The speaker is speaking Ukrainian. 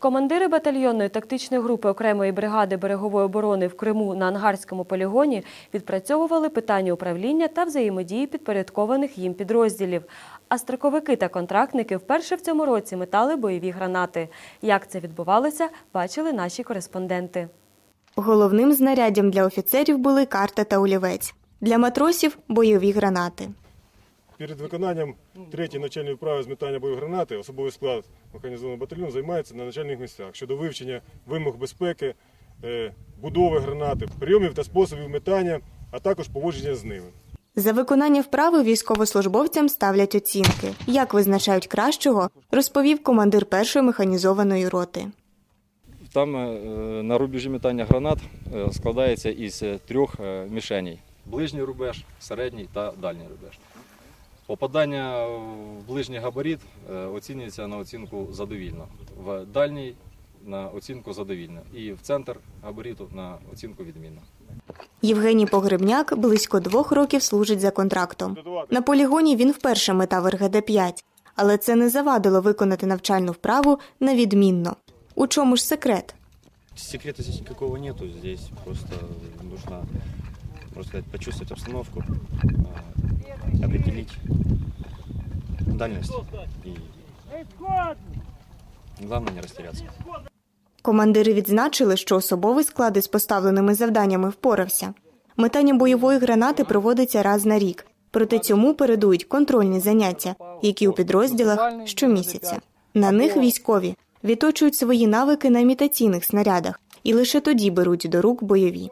Командири батальйонної тактичної групи окремої бригади берегової оборони в Криму на ангарському полігоні відпрацьовували питання управління та взаємодії підпорядкованих їм підрозділів. А строковики та контрактники вперше в цьому році метали бойові гранати. Як це відбувалося, бачили наші кореспонденти. Головним знаряддям для офіцерів були карта та олівець. Для матросів бойові гранати. Перед виконанням третьої начальної вправи з метання бойової гранати особовий склад механізованого батальйону займається на начальних місцях щодо вивчення вимог безпеки, е, будови гранати, прийомів та способів метання, а також поводження з ними. За виконання вправи військовослужбовцям ставлять оцінки. Як визначають кращого, розповів командир першої механізованої роти. Там е, на рубежі метання гранат е, складається із трьох мішеней: ближній рубеж, середній та дальній рубеж. Попадання в ближній габарит е, оцінюється на оцінку задовільно, в дальній на оцінку задовільно і в центр габариту на оцінку відмінно. Євгеній Погребняк близько двох років служить за контрактом. На полігоні він вперше метав РГД-5, але це не завадило виконати навчальну вправу на відмінно. У чому ж секрет? Секрета здесь никакого нету, здесь просто нужно, можно сказать, почувствовать обстановку, определить дальность и не растеряться. Командири відзначили, що особовий склад із поставленими завданнями впорався. Метання бойової гранати проводиться раз на рік. Проте цьому передують контрольні заняття, які у підрозділах щомісяця. На них військові відточують свої навики на імітаційних снарядах і лише тоді беруть до рук бойові.